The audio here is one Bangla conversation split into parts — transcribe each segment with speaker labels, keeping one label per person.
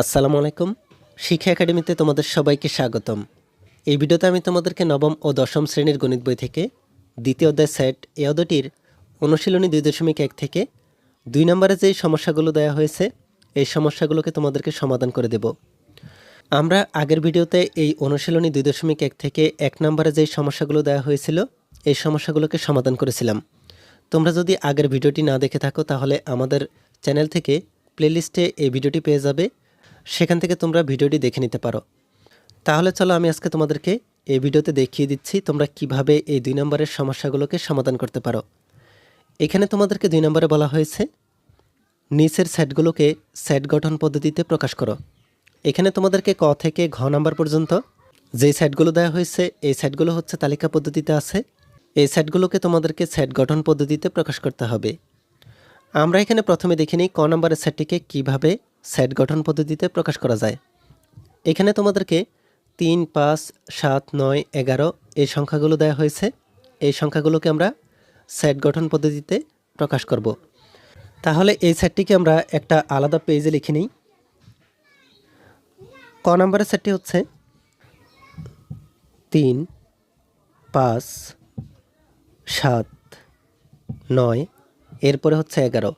Speaker 1: আসসালামু আলাইকুম। শিক্ষা একাডেমিতে তোমাদের সবাইকে স্বাগতম। এই ভিডিওতে আমি তোমাদেরকে নবম ও দশম শ্রেণির গণিত বই থেকে দ্বিতীয় অধ্যায় সেট এ অধ্যায়টির অনুশীলনী দুই দশমিক এক থেকে দুই নম্বরে যেই সমস্যাগুলো দেওয়া হয়েছে, এই সমস্যাগুলোকে তোমাদেরকে সমাধান করে দেব। আমরা আগের ভিডিওতে এই অনুশীলনী দুই দশমিক এক থেকে এক নম্বরে যেই সমস্যাগুলো দেওয়া হয়েছিল, এই সমস্যাগুলোকে সমাধান করেছিলাম। তোমরা যদি আগের ভিডিওটি না দেখে থাকো, তাহলে আমাদের চ্যানেল থেকে প্লেলিস্টে এই ভিডিওটি পেয়ে যাবে। সেখান থেকে তোমরা ভিডিওটি দেখে নিতে পারো। তাহলে চলো আমি আজকে তোমাদেরকে এই ভিডিওতে দেখিয়ে দিচ্ছি তোমরা কীভাবে এই দুই নম্বরের সমস্যাগুলোকে সমাধান করতে পারো। এখানে তোমাদেরকে দুই নম্বরে বলা হয়েছে, নিচের সেটগুলোকে সেট গঠন পদ্ধতিতে প্রকাশ করো। এখানে তোমাদেরকে ক থেকে ঘ নাম্বার পর্যন্ত যেই সেটগুলো দেওয়া হয়েছে, এই সেটগুলো হচ্ছে তালিকা পদ্ধতিতে আছে। এই সেটগুলোকে তোমাদেরকে সেট গঠন পদ্ধতিতে প্রকাশ করতে হবে। আমরা এখানে প্রথমে দেখে নিই ক নম্বরের সেটটিকে কীভাবে সেট গঠন পদ্ধতিতে প্রকাশ করা যায়। এখানে তোমাদেরকে তিন, পাঁচ, সাত, নয়, এগারো এই সংখ্যাগুলো দেওয়া হয়েছে। এই সংখ্যাগুলোকে আমরা সেট গঠন পদ্ধতিতে প্রকাশ করব। তাহলে এই সেটটিকে আমরা একটা আলাদা পেজে লিখে নিই। ক নম্বরের সেটটি হচ্ছে তিন, পাঁচ, সাত, নয়, এরপরে হচ্ছে এগারো।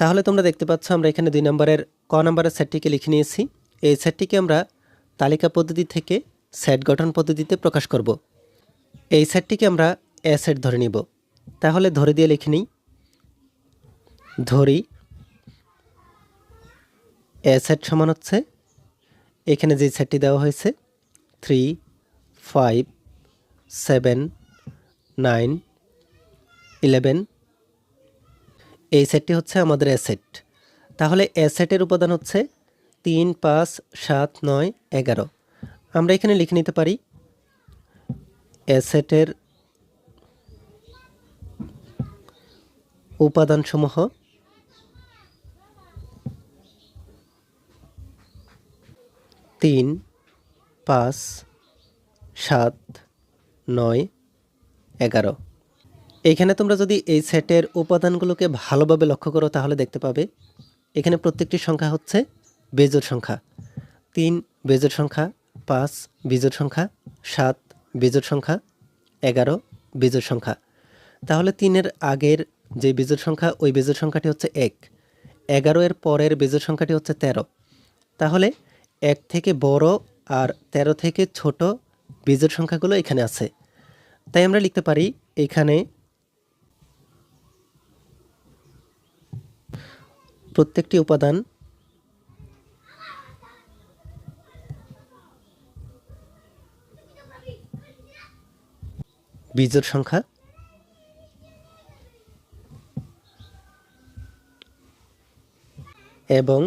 Speaker 1: তাহলে তোমরা দেখতে পাচ্ছ আমরা এখানে দুই নম্বরের, ক নম্বরের সেটটিকে লিখে নিয়েছি। এই সেটটিকে আমরা তালিকা পদ্ধতি থেকে সেট গঠন পদ্ধতিতে প্রকাশ করব। এই সেটটিকে আমরা এ সেট ধরে নিব। তাহলে ধরে দিয়ে লিখে নিই। ধরি। এ সেট সমান হচ্ছে, এখানে যে সেটটি দেওয়া হয়েছে, three, five, seven, nine, eleven এই সেটটি হচ্ছে আমাদের অ্যাসেট তাহলে অ্যাসেটের উপাদান হচ্ছে তিন, পাঁচ, সাত, নয়, এগারো। আমরা এখানে লিখে নিতে পারি অ্যাসেটের উপাদানসমূহ তিন, পাঁচ, সাত, নয়, এগারো। এখানে তোমরা যদি এই সেটের উপাদানগুলোকে ভালোভাবে লক্ষ্য করো, তাহলে দেখতে পাবে এখানে প্রত্যেকটি সংখ্যা হচ্ছে বেজোর সংখ্যা। তিন বেজোর সংখ্যা, পাঁচ বিজোর সংখ্যা, সাত বিজোর সংখ্যা, এগারো বিজোর সংখ্যা। তাহলে তিনের আগের যে বিজোর সংখ্যা, ওই বেজোর সংখ্যাটি হচ্ছে এক। এগারো এর পরের বেজোর সংখ্যাটি হচ্ছে তেরো। তাহলে এক থেকে বড় আর তেরো থেকে ছোট বীজের সংখ্যাগুলো এখানে আছে। তাই আমরা লিখতে পারি, এখানে প্রত্যেকটি উপাদান বীজের সংখ্যা এবং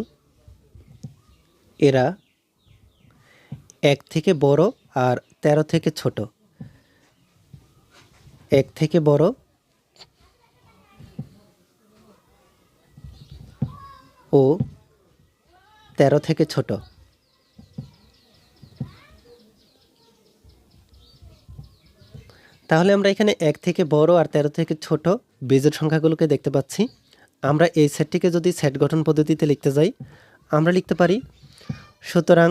Speaker 1: এরা এক থেকে বড় আর তেরো থেকে ছোট। এক থেকে বড় ও তেরো থেকে ছোট। তাহলে আমরা এখানে এক থেকে বড় আর তেরো থেকে ছোট বীজের সংখ্যাগুলোকে দেখতে পাচ্ছি। আমরা এই সেটটিকে যদি সেট গঠন পদ্ধতিতে লিখতে যাই, আমরা লিখতে পারি, সুতরাং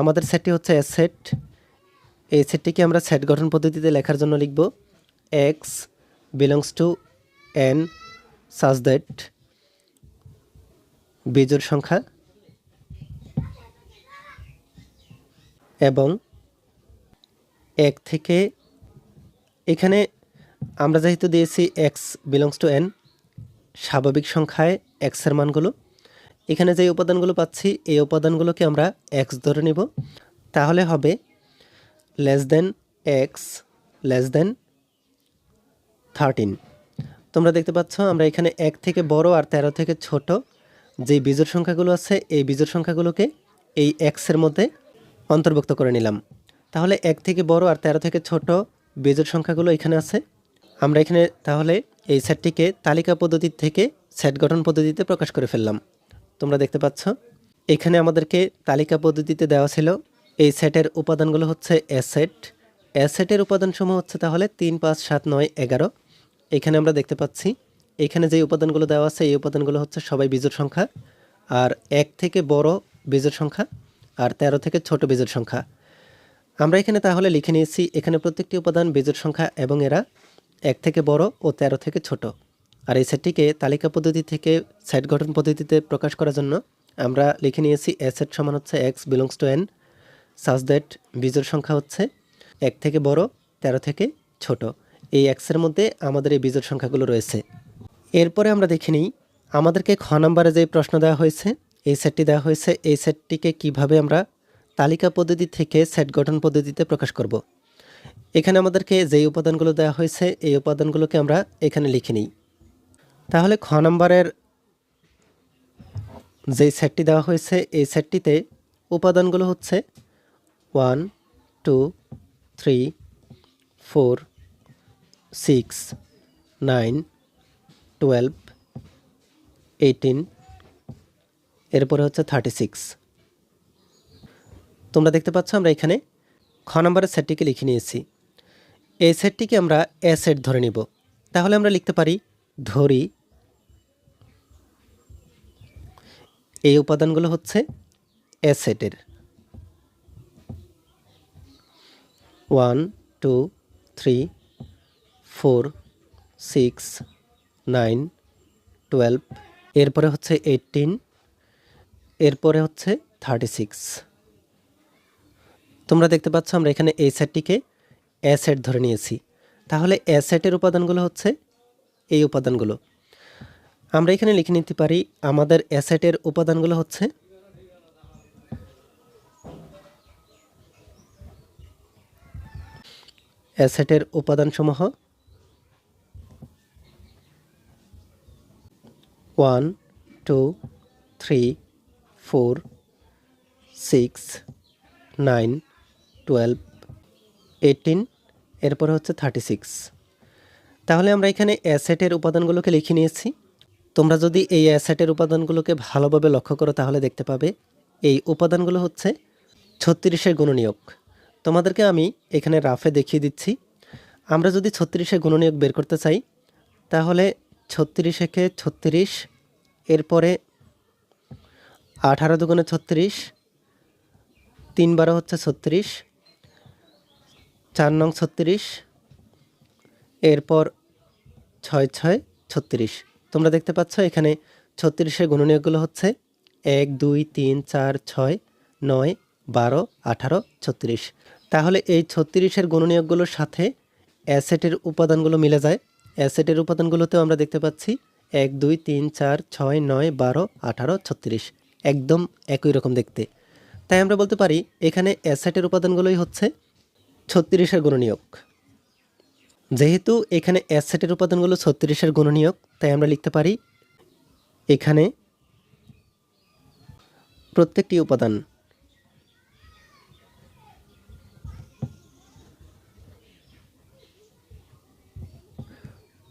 Speaker 1: আমাদের সেটটি হচ্ছে এ সেট এই সেটটিকে আমরা সেট গঠন পদ্ধতিতে লেখার জন্য লিখব x belongs to N such that বীজোর সংখ্যা এবং এক থেকে এখানে আমরা যেহেতু দিয়েছি এক্স বিলংস টু এন স্বাভাবিক সংখ্যায় এক্সের মানগুলো। এখানে যে উপাদানগুলো পাচ্ছি, এই উপাদানগুলোকে আমরা এক্স ধরে নিব। তাহলে হবে less than x less than thirteen তোমরা দেখতে পাচ্ছ, আমরা এখানে এক থেকে বড় আর তেরো থেকে ছোট যে বীজের সংখ্যাগুলো আছে, এই বীজের সংখ্যাগুলোকে এই এক্সের মধ্যে অন্তর্ভুক্ত করে নিলাম। তাহলে এক থেকে বড় আর তেরো থেকে ছোট বীজের সংখ্যাগুলো এখানে আছে। আমরা এখানে তাহলে এই সেটটিকে তালিকা পদ্ধতি থেকে সেট গঠন পদ্ধতিতে প্রকাশ করে ফেললাম। তোমরা দেখতে পাচ্ছ, এখানে আমাদেরকে তালিকা পদ্ধতিতে দেওয়া ছিল, এই সেটের উপাদানগুলো হচ্ছে অ্যাসেট অ্যাসেটের উপাদানসমূহ হচ্ছে তাহলে তিন, পাঁচ, সাত, নয়, এগারো। এখানে আমরা দেখতে পাচ্ছি এখানে যে উপাদানগুলো দেওয়া আছে, এই উপাদানগুলো হচ্ছে সবাই বীজোর সংখ্যা। আর এক থেকে বড় বীজের সংখ্যা আর তেরো থেকে ছোট বীজের সংখ্যা। আমরা এখানে তাহলে লিখে নিয়েছি, এখানে প্রত্যেকটি উপাদান বীজের সংখ্যা এবং এরা এক থেকে বড় ও তেরো থেকে ছোট। আর এই সেটটিকে তালিকা পদ্ধতি থেকে সেট গঠন পদ্ধতিতে প্রকাশ করার জন্য আমরা লিখে নিয়েছি, এ সেট সমান হচ্ছে x, belongs to N. Such that বীজের সংখ্যা হচ্ছে এক থেকে বড়, তেরো থেকে ছোট। এই এক্সের মধ্যে আমাদের এই বীজের সংখ্যাগুলো রয়েছে। এরপরে আমরা দেখে নিই আমাদেরকে খ নম্বরে যে প্রশ্ন দেওয়া হয়েছে, এই সেটটি দেওয়া হয়েছে, এই সেটটিকে কীভাবে আমরা তালিকা পদ্ধতি থেকে সেট গঠন পদ্ধতিতে প্রকাশ করব। এখানে আমাদেরকে যেই উপাদানগুলো দেওয়া হয়েছে, এই উপাদানগুলোকে আমরা এখানে লিখে নিই তাহলে খ নম্বরের যেই সেটটি দেওয়া হয়েছে, এই সেটটিতে উপাদানগুলো হচ্ছে one, two, three, four, six, nine twelve eighteen এরপরে হচ্ছে থার্টি সিক্স তোমরা দেখতে পাচ্ছ আমরা এখানে খ নম্বরের সেটটিকে লিখে নিয়েছি। এই সেটটিকে আমরা এ সেট ধরে নিব। তাহলে আমরা লিখতে পারি ধরি এই উপাদানগুলো হচ্ছে এ সেটের। One two three four six nine, twelve, এরপরে হচ্ছে এইটিন, এরপরে হচ্ছে থার্টি সিক্স। তোমরা দেখতে পাচ্ছ আমরা এখানে এই সেটটিকে এ সেট ধরে নিয়েছি। তাহলে এ সেটের উপাদানগুলো হচ্ছে এই উপাদানগুলো। আমরা এখানে লিখে নিতে পারি আমাদের অ্যাসেটের উপাদানগুলো হচ্ছে অ্যাসেটের উপাদানসমূহ one, two, three, four, six, nine, twelve, eighteen, এরপরে হচ্ছে থার্টি সিক্স। তাহলে আমরা এখানে অ্যাসেটের উপাদানগুলোকে লিখে নিয়েছি। তোমরা যদি এই অ্যাসেটের উপাদানগুলোকে ভালোভাবে লক্ষ্য করো, তাহলে দেখতে পাবে এই উপাদানগুলো হচ্ছে ছত্রিশের গুণনীয়ক। তোমাদেরকে আমি এখানে রাফে দেখিয়ে দিচ্ছি। আমরা যদি ছত্রিশের গুণনীয়ক বের করতে চাই, তাহলে ছত্রিশ একে ছত্রিশ, এরপরে আঠারো দুগুণে ছত্রিশ, তিন বারো হচ্ছে ছত্রিশ, চার নং ছত্রিশ, এরপর ছয় ছয় ছত্রিশ। তোমরা দেখতে পাচ্ছ এখানে ছত্রিশের গুণনীয়কগুলো হচ্ছে এক, দুই, তিন, চার, ছয়, নয়, বারো, আঠারো, ছত্রিশ। তাহলে এই ছত্রিশের গুণনীয়কগুলোর সাথে অ্যাসেটের উপাদানগুলো মিলে যায়। অ্যাসেটের উপাদানগুলোতেও আমরা দেখতে পাচ্ছি এক, দুই, তিন, চার, ছয়, নয়, বারো, আঠারো, ছত্রিশ। একদম একই রকম দেখতে। তাই আমরা বলতে পারি এখানে অ্যাসেটের উপাদানগুলোই হচ্ছে ছত্রিশের গুণনীয়ক। যেহেতু এখানে অ্যাসেটের উপাদানগুলো ছত্রিশের গুণনীয়ক, তাই আমরা লিখতে পারি এখানে প্রত্যেকটি উপাদান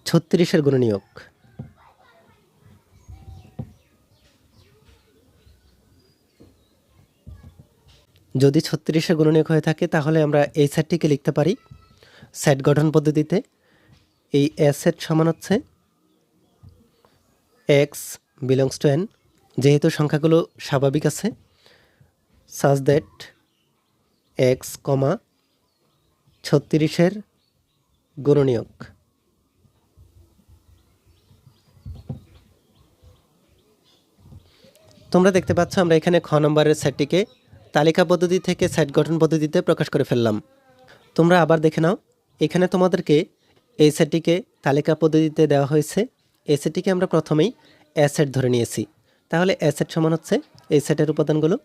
Speaker 1: ছত্রিশের গুণনীয়ক। যদি ছত্রিশের গুণনীয়ক হয়ে থাকে, তাহলে আমরা এই সেটটিকে লিখতে পারি। সেট গঠন পদ্ধতিতে এই এস অ্যাসেট সমান হচ্ছে এক্স বিলংস টু এন যেহেতু সংখ্যাগুলো স্বাভাবিক আছে। সাজ দ্যাট এক্স কমা ছত্রিশের গুণনীয়ক। তোমরা দেখতে পাচ্ছ, আমরা এখানে খ নম্বরের সেটটিকে তালিকা পদ্ধতি থেকে সেট গঠন পদ্ধতিতে প্রকাশ করে ফেললাম। তোমরা আবার দেখে নাও, এখানে তোমাদেরকে এই সেটটিকে তালিকা পদ্ধতিতে দেওয়া হয়েছে। এই সেটটিকে আমরা প্রথমেই অ্যাসেট ধরে নিয়েছি। তাহলে অ্যাসেট সমান হচ্ছে এই সেটের উপাদানগুলো।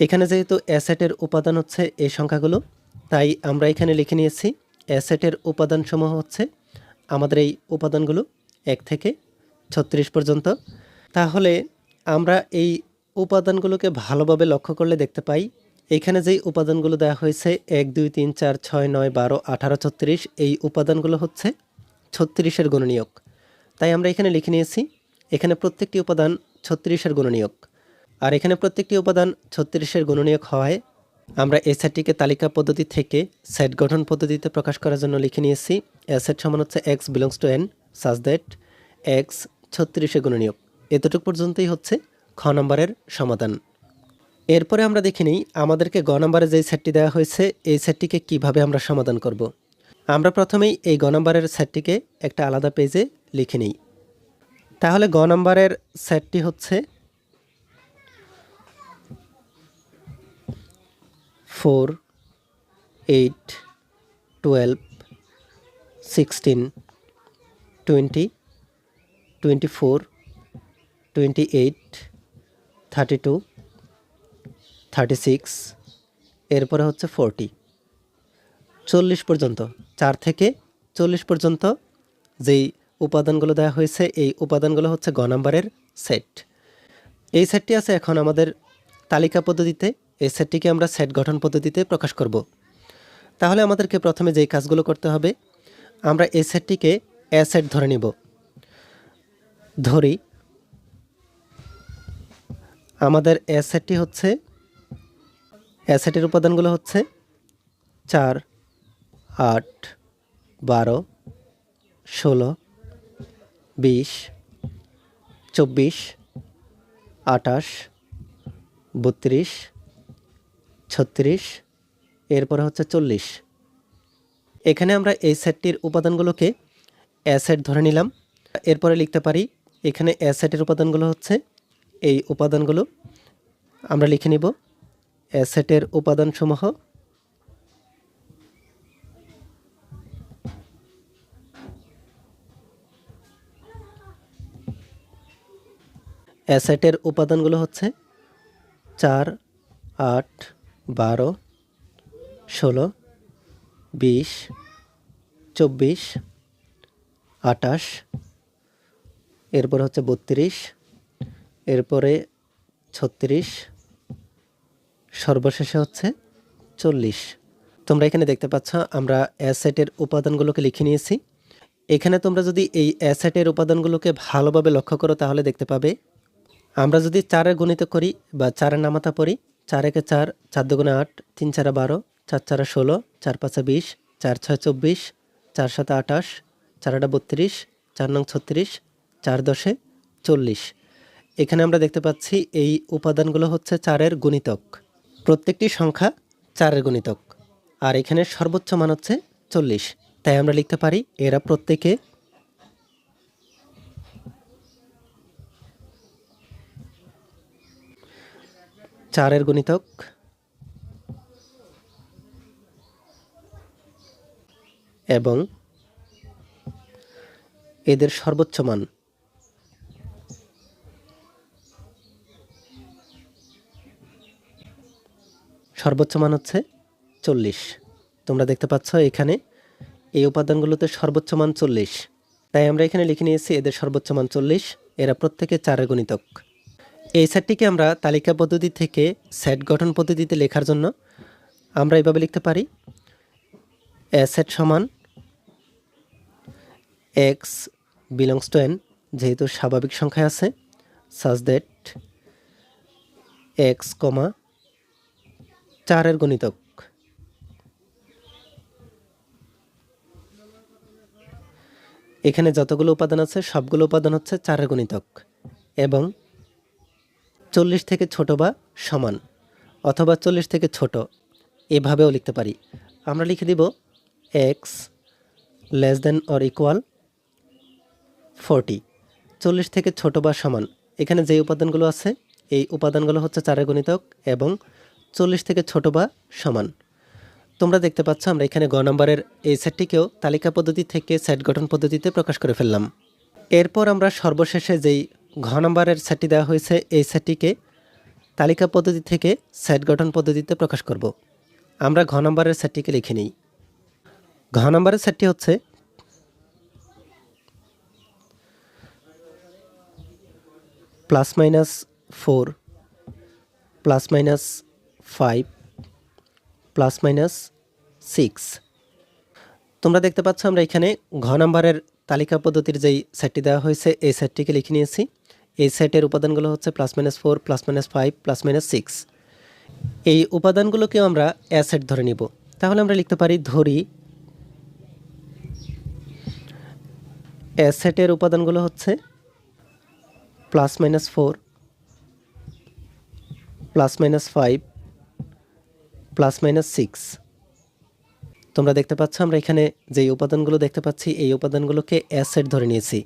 Speaker 1: এখানে যেহেতু অ্যাসেটের উপাদান হচ্ছে এই সংখ্যাগুলো, তাই আমরা এখানে লিখে নিয়েছি অ্যাসেটের উপাদানসমূহ হচ্ছে আমাদের এই উপাদানগুলো এক থেকে ছত্রিশ পর্যন্ত। তাহলে আমরা এই উপাদানগুলোকে ভালোভাবে লক্ষ্য করলে দেখতে পাই, এখানে যেই উপাদানগুলো দেওয়া হয়েছে, এক, দুই, তিন, চার, ছয়, নয়, বারো, আঠারো, ছত্রিশ, এই উপাদানগুলো হচ্ছে ছত্রিশের গুণনীয়ক। তাই আমরা এখানে লিখে নিয়েছি, এখানে প্রত্যেকটি উপাদান ছত্রিশের গুণনীয়ক। আর এখানে প্রত্যেকটি উপাদান ছত্রিশের গুণনীয়ক হওয়ায় আমরা এই সেটটিকে তালিকা পদ্ধতি থেকে সেট গঠন পদ্ধতিতে প্রকাশ করার জন্য লিখে নিয়েছি সেট সমান হচ্ছে x belongs to N such that x ছত্রিশে গুণনীয়ক। এতটুকু পর্যন্তই হচ্ছে খ নম্বরের সমাধান এরপরে আমরা দেখে নিই আমাদেরকে গ নম্বরে যেই সেটটি দেওয়া হয়েছে, এই সেটটিকে কীভাবে আমরা সমাধান করব। আমরা প্রথমেই এই গ নম্বরের সেটটিকে একটা আলাদা পেজে লিখে নিই তাহলে গ নম্বরের সেটটি হচ্ছে four, eight, twelve, sixteen, twenty twenty four twenty eight thirty two thirty six এরপরে হচ্ছে ফোরটি চল্লিশ পর্যন্ত, চার থেকে চল্লিশ পর্যন্ত যেই উপাদানগুলো দেওয়া হয়েছে, এই উপাদানগুলো হচ্ছে গ নাম্বারের সেট এই সেটটি আছে এখন আমাদের তালিকা পদ্ধতিতে, এই সেটটিকে আমরা সেট গঠন পদ্ধতিতে প্রকাশ করব। তাহলে আমাদেরকে প্রথমে যেই কাজগুলো করতে হবে, আমরা এই সেটটিকে এ সেট ধরে নিব। ধরি আমাদের এ সেটটি হচ্ছে এ সেটের উপাদানগুলো হচ্ছে চার, আট, বারো, ষোলো, বিশ, চব্বিশ আটাশ বত্রিশ, ছত্রিশ, এরপরে হচ্ছে চল্লিশ। এখানে আমরা এই সেটটির উপাদানগুলোকে অ্যাসেট ধরে নিলাম। এরপরে লিখতে পারি, এখানে অ্যাসেটের উপাদানগুলো হচ্ছে এই উপাদানগুলো আমরা লিখে নিব। অ্যাসেটের উপাদানসমূহ। অ্যাসেটের উপাদানগুলো হচ্ছে চার, আট, বারো, ষোলো, বিশ, চব্বিশ আটাশ এরপর হচ্ছে বত্রিশ এরপরে ছত্রিশ, সর্বশেষে হচ্ছে চল্লিশ। তোমরা এখানে দেখতে পাচ্ছ, আমরা অ্যাসেটের উপাদানগুলোকে লিখে নিয়েছি। এখানে তোমরা যদি এই অ্যাসেটের উপাদানগুলোকে ভালোভাবে লক্ষ্য করো, তাহলে দেখতে পাবে, আমরা যদি চারের গণিত করি বা চারের নামাতা পড়ি, চার একে চার চার দুগুণে আট, তিন চারা বারো, চার চারা ষোলো, চার পাঁচা বিশ, চার ছয় চব্বিশ, চার সাথে আটাশ চার আটা বত্রিশ, চার নং ছত্রিশ, চার দশে চল্লিশ। এখানে আমরা দেখতে পাচ্ছি এই উপাদানগুলো হচ্ছে চারের গুণিতক। প্রত্যেকটি সংখ্যা চারের গুণিতক। আর এখানে সর্বোচ্চ মান হচ্ছে চল্লিশ। তাই আমরা লিখতে পারি এরা প্রত্যেকে চারের গুণিতক এবং এদের সর্বোচ্চ মান সর্বোচ্চ মান হচ্ছে চল্লিশ। তোমরা দেখতে পাচ্ছ এখানে এই উপাদানগুলোতে সর্বোচ্চ মান চল্লিশ। তাই আমরা এখানে লিখে নিয়েছি এদের সর্বোচ্চ মান চল্লিশ, এরা প্রত্যেকে চারের গণিতক। এই সেটটিকে আমরা তালিকা পদ্ধতি থেকে সেট গঠন পদ্ধতিতে লেখার জন্য আমরা এভাবে লিখতে পারি। সেট সমান এক্স বিলংস টু এন, যেহেতু স্বাভাবিক সংখ্যায় আছে, সাজ দ্যাট এক্স কমা চারের গণিতক। এখানে যতগুলো উপাদান আছে, সবগুলো উপাদান হচ্ছে চারের গণিতক এবং চল্লিশ থেকে ছোট বা সমান, অথবা চল্লিশ থেকে ছোট, এভাবেও লিখতে পারি। আমরা লিখে দিব x less than or equal forty চল্লিশ থেকে ছোট বা সমান, এখানে যে উপাদানগুলো আছে, এই উপাদানগুলো হচ্ছে চারের গণিতক এবং চল্লিশ থেকে ছোট বা সমান। তোমরা দেখতে পাচ্ছ, আমরা এখানে গ নম্বরের এই সেটটিকেও তালিকা পদ্ধতি থেকে সেট গঠন পদ্ধতিতে প্রকাশ করে ফেললাম। এরপর আমরা সর্বশেষে যেই ঘ নম্বরের সেটটি দেওয়া হয়েছে, এই সেটটিকে তালিকা পদ্ধতি থেকে সেট গঠন পদ্ধতিতে প্রকাশ করব। আমরা ঘ নম্বরের সেটটিকে লিখে নিই। ঘ নম্বরের সেটটি হচ্ছে plus minus four plus minus five plus minus six তোমরা দেখতে পাচ্ছ, আমরা এখানে ঘ নাম্বারের তালিকা পদ্ধতির যেই সেটটি দেওয়া হয়েছে, এই সেটটিকে লিখে নিয়েছি। এই সেটের উপাদানগুলো হচ্ছে plus minus four plus minus five plus minus six এই উপাদানগুলোকেও আমরা অ্যাসেট ধরে নিব। তাহলে আমরা লিখতে পারি, ধরি অ্যাসেটের উপাদানগুলো হচ্ছে plus minus four plus minus five plus minus six তোমরা দেখতে পাচ্ছ, আমরা এখানে যে উপাদানগুলো দেখতে পাচ্ছি, এই উপাদানগুলোকে অ্যাসেট ধরে নিয়েছি।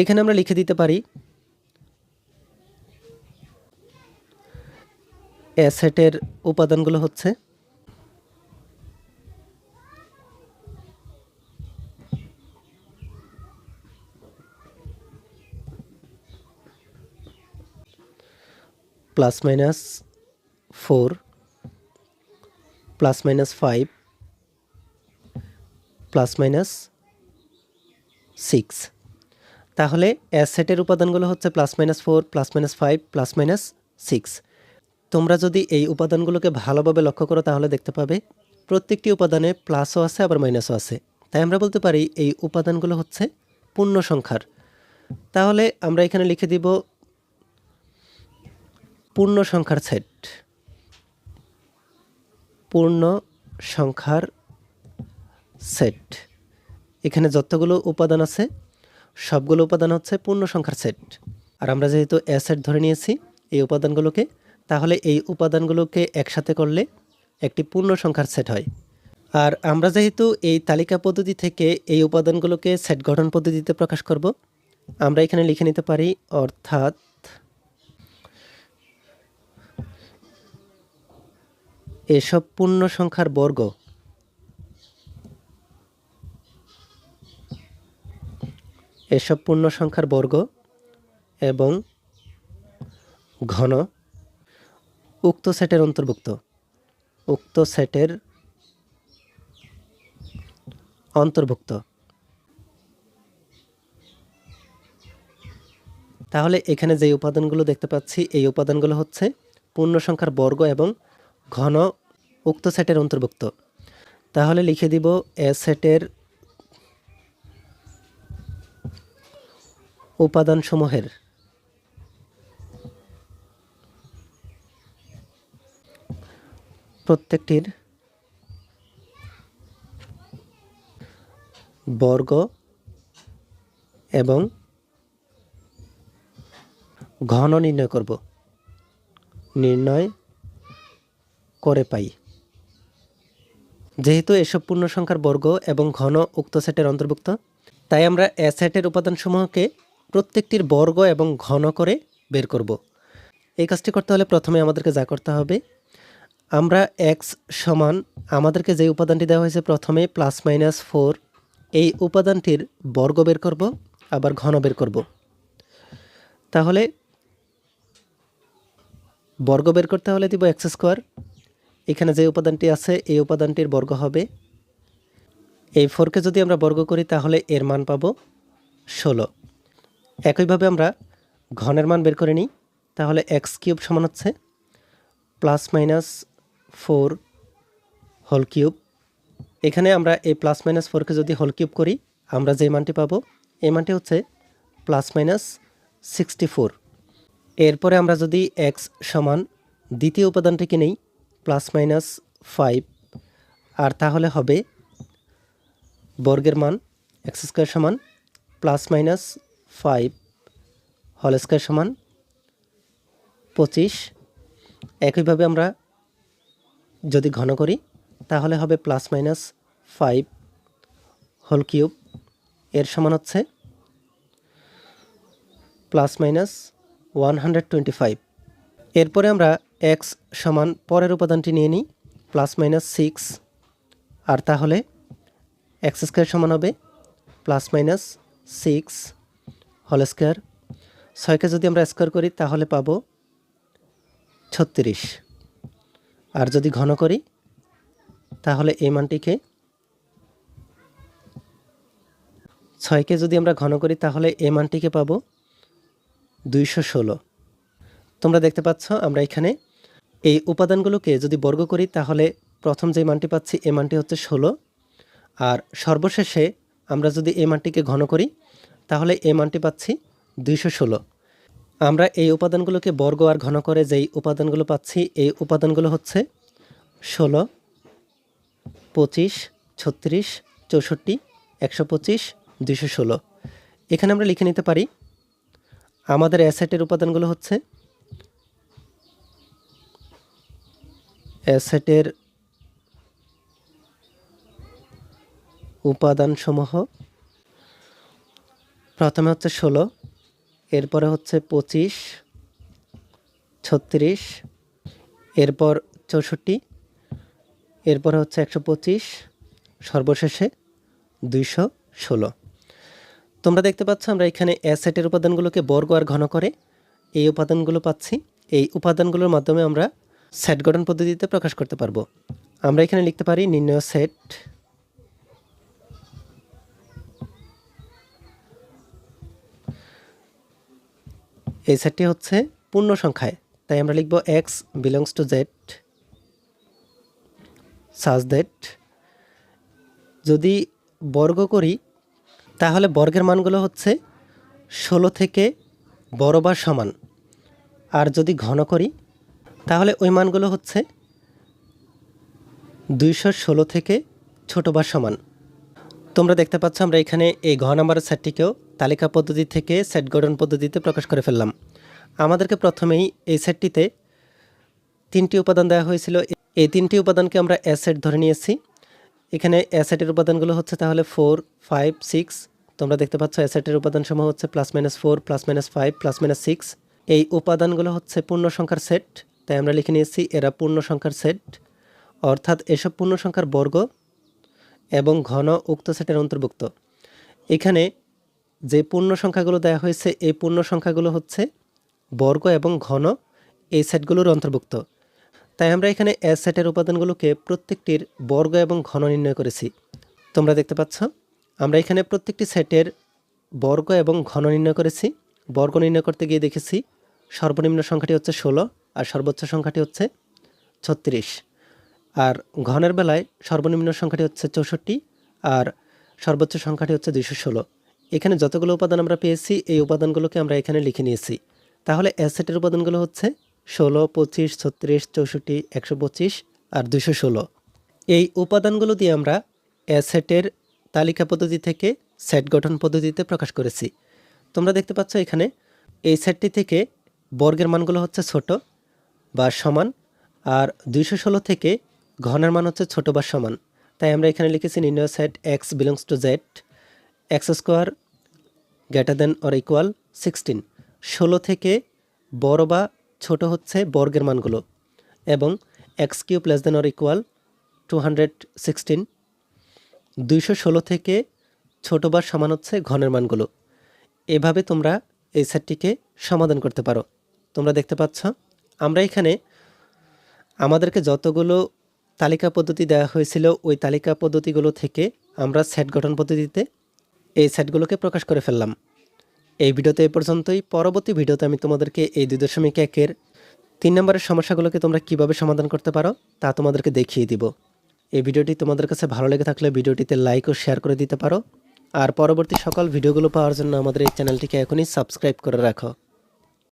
Speaker 1: এখানে আমরা লিখে দিতে পারি অ্যাসেটের উপাদানগুলো হচ্ছে plus minus four plus minus five plus minus six তাহলে অ্যাসেটের উপাদানগুলো হচ্ছে plus minus four plus minus five plus minus six তোমরা যদি এই উপাদানগুলোকে ভালোভাবে লক্ষ্য করো, তাহলে দেখতে পাবে প্রত্যেকটি উপাদানে প্লাসও আছে, আবার মাইনাসও আছে। তাই আমরা বলতে পারি এই উপাদানগুলো হচ্ছে পূর্ণ সংখ্যার। তাহলে আমরা এখানে লিখে দিব পূর্ণ সংখ্যার সেট পূর্ণ সংখ্যার সেট এখানে যতগুলো উপাদান আছে, সবগুলো উপাদান হচ্ছে পূর্ণ সংখ্যার সেট আর আমরা যেহেতু অ্যাসেট ধরে নিয়েছি এই উপাদানগুলোকে, তাহলে এই উপাদানগুলোকে একসাথে করলে একটি পূর্ণ সংখ্যার সেট হয়। আর আমরা যেহেতু এই তালিকা পদ্ধতি থেকে এই উপাদানগুলোকে সেট গঠন পদ্ধতিতে প্রকাশ করব, আমরা এখানে লিখে নিতে পারি অর্থাৎ এসব পূর্ণ সংখ্যার বর্গ? এসব পূর্ণ সংখ্যার বর্গ এবং ঘন উক্ত সেটের অন্তর্ভুক্ত। উক্ত সেটের অন্তর্ভুক্ত। তাহলে এখানে যে উপাদানগুলো দেখতে পাচ্ছি, এই উপাদানগুলো হচ্ছে পূর্ণ সংখ্যার বর্গ এবং ঘন উক্ত সেটের অন্তর্ভুক্ত। তাহলে লিখে দিব এ সেটের উপাদানসমূহের। প্রত্যেকটির বর্গ এবং ঘন নির্ণয় করব। নির্ণয় করে পাই। যেহেতু এসব পূর্ণ সংখ্যার বর্গ এবং ঘন উক্ত সেটের অন্তর্ভুক্ত, তাই আমরা এ সেটের উপাদানসমূহকে প্রত্যেকটির বর্গ এবং ঘন করে বের করব। এই কাজটি করতে হলে প্রথমে আমাদেরকে যা করতে হবে, আমরা এক্স সমান আমাদেরকে যে উপাদানটি দেওয়া হয়েছে প্রথমে প্লাস মাইনাস ফোর এই উপাদানটির বর্গ বের করব, আবার ঘন বের করব। তাহলে বর্গ বের করতে হলে দিব এক্স স্কোয়ার এখানে যে উপাদানটি আছে, এই উপাদানটির বর্গ হবে এই ফোরকে যদি আমরা বর্গ করি, তাহলে এর মান পাবো ষোলো। একইভাবে আমরা ঘনের মান বের করে নিই, তাহলে এক্স কিউব সমান হচ্ছে plus minus four whole cube এখানে আমরা এই প্লাস মাইনাস ফোরকে যদি হোল কিউব করি, আমরা যে মানটি পাবো, এই মানটি হচ্ছে প্লাস মাইনাস সিক্সটি ফোর এরপরে আমরা যদি এক্স সমান দ্বিতীয় উপাদানটিকে নেই প্লাস মাইনাস ফাইভ, আর তাহলে হবে বর্গের মান এক্স স্কোয়ার সমান প্লাস মাইনাস ফাইভ হল স্কোয়ার সমান পঁচিশ। একইভাবে আমরা যদি ঘন করি, তাহলে হবে plus minus five whole cube, এর সমান হচ্ছে plus minus one hundred twenty five. এরপরে আমরা এক্স সমান পরের উপাদানটি নিয়ে নিই প্লাস মাইনাস সিক্স আর তাহলে এক্স স্কোয়ার সমান হবে plus minus six whole square ছয়কে যদি আমরা স্কোয়ার করি, তাহলে পাবো ছত্রিশ। আর যদি ঘন করি, তাহলে এই মানটিকে ছয়কে যদি আমরা ঘন করি, তাহলে এই মানটিকে পাবো দুইশো ষোলো। তোমরা দেখতে পাচ্ছ, আমরা এখানে এই উপাদানগুলোকে যদি বর্গ করি, তাহলে প্রথম যে মানটি পাচ্ছি এই মানটি হচ্ছে ষোলো। আর সর্বশেষে আমরা যদি এই মানটিকে ঘন করি, তাহলে এই মানটি পাচ্ছি দুইশো ষোলো। আমরা এই উপাদানগুলোকে বর্গ আর ঘন করে যেই উপাদানগুলো পাচ্ছি, এই উপাদানগুলো হচ্ছে ষোলো, পঁচিশ, ছত্রিশ, চৌষট্টি, একশো পঁচিশ, দুইশো ষোলো। এখানে আমরা লিখে নিতে পারি, আমাদের অ্যাসেটের উপাদানগুলো হচ্ছে অ্যাসেটের উপাদানসমূহ। প্রথমে হচ্ছে ষোলো, এরপরে হচ্ছে পঁচিশ, ছত্রিশ, এরপর চৌষট্টি, এরপরে হচ্ছে একশো পঁচিশ, সর্বশেষে দুইশো ষোলো। তোমরা দেখতে পাচ্ছ আমরা এখানে অ্যাসেটের উপাদানগুলোকে বর্গ আর ঘন করে এই উপাদানগুলো পাচ্ছি। এই উপাদানগুলোর মাধ্যমে আমরা সেট গঠন পদ্ধতিতে প্রকাশ করতে পারব। আমরা এখানে লিখতে পারি নির্ণয় সেট এই সেটটি হচ্ছে পূর্ণ সংখ্যায়। তাই আমরা লিখব x belongs to Z such that যদি বর্গ করি, তাহলে বর্গের মানগুলো হচ্ছে ষোলো থেকে বড় বা সমান। আর যদি ঘন করি তাহলে ওই মানগুলো হচ্ছে দুইশো ষোলো থেকে ছোট বা সমান। তোমরা দেখতে পাচ্ছ আমরা এখানে এই ঘ নাম্বারের সেটটিকেও তালিকা পদ্ধতি থেকে সেট গঠন পদ্ধতিতে প্রকাশ করে ফেললাম। আমাদেরকে প্রথমেই এই সেটটিতে তিনটি উপাদান দেওয়া হয়েছিল। এই তিনটি উপাদানকে আমরা অ্যাসেট ধরে নিয়েছি। এখানে অ্যাসেটের উপাদানগুলো হচ্ছে তাহলে ফোর, ফাইভ, সিক্স। তোমরা দেখতে পাচ্ছ অ্যাসেটের উপাদানসমূহ হচ্ছে plus minus four, plus minus five, plus minus six. এই উপাদানগুলো হচ্ছে পূর্ণ সংখ্যার সেট। তাই আমরা লিখে নিয়েছি এরা পূর্ণ সংখ্যার সেট, অর্থাৎ এসব পূর্ণ সংখ্যার বর্গ এবং ঘন উক্ত সেটের অন্তর্ভুক্ত। এখানে যে পূর্ণ সংখ্যাগুলো দেওয়া হয়েছে, এই পূর্ণ সংখ্যাগুলো হচ্ছে বর্গ এবং ঘন এই সেটগুলোর অন্তর্ভুক্ত। তাই আমরা এখানে এস সেটের উপাদানগুলোকে প্রত্যেকটির বর্গ এবং ঘন নির্ণয় করেছি। তোমরা দেখতে পাচ্ছ, আমরা এখানে প্রত্যেকটি সেটের বর্গ এবং ঘন নির্ণয় করেছি। বর্গ নির্ণয় করতে গিয়ে দেখেছি সর্বনিম্ন সংখ্যাটি হচ্ছে ষোলো আর সর্বোচ্চ সংখ্যাটি হচ্ছে ছত্রিশ। আর ঘনের বেলায় সর্বনিম্ন সংখ্যাটি হচ্ছে চৌষট্টি আর সর্বোচ্চ সংখ্যাটি হচ্ছে দুইশো ষোলো। এখানে যতগুলো উপাদান আমরা পেয়েছি, এই উপাদানগুলোকে আমরা এখানে লিখে নিয়েছি। তাহলে অ্যাসেটের উপাদানগুলো হচ্ছে ষোলো, পঁচিশ, ছত্রিশ, চৌষট্টি, একশো পঁচিশ আর দুশো ষোলো। এই উপাদানগুলো দিয়ে আমরা অ্যাসেটের তালিকা পদ্ধতি থেকে সেট গঠন পদ্ধতিতে প্রকাশ করেছি। তোমরা দেখতে পাচ্ছ এখানে এই সেটটি থেকে বর্গের মানগুলো হচ্ছে ছোট বা সমান, আর দুইশো ষোলো থেকে ঘনের মান হচ্ছে ছোট বা সমান। তাই আমরা এখানে লিখেছি নির্ণয় set x belongs to Z x square greater than or equal sixteen ষোলো থেকে বড় বা ছোট হচ্ছে বর্গের মানগুলো, এবং x cube less than or equal two hundred sixteen দুইশো ষোলো থেকে ছোট বা সমান হচ্ছে ঘনের মানগুলো। এভাবে তোমরা এই সেটটিকে সমাধান করতে পারো। তোমরা দেখতে পাচ্ছ? আমরা এখানে আমাদেরকে যতগুলো তালিকা পদ্ধতি দেওয়া হয়েছিল, ওই তালিকা পদ্ধতিগুলো থেকে আমরা সেট গঠন পদ্ধতিতে এই সেটগুলোকে প্রকাশ করে ফেললাম। এই ভিডিওতে এ পর্যন্তই। পরবর্তী ভিডিওতে আমি তোমাদেরকে এই দুই দশমিক একের তিন নম্বরের সমস্যাগুলোকে তোমরা কীভাবে সমাধান করতে পারো তা তোমাদেরকে দেখিয়ে দিব। এই ভিডিওটি তোমাদের কাছে ভালো লেগে থাকলে ভিডিওটিতে লাইক ও শেয়ার করে দিতে পারো। আর পরবর্তী সকল ভিডিওগুলো পাওয়ার জন্য আমাদের এই চ্যানেলটিকে এখনই সাবস্ক্রাইব করে রাখো।